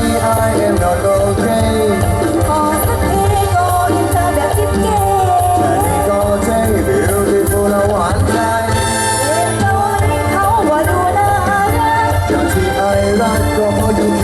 กเพธอที่รักก็เอยู่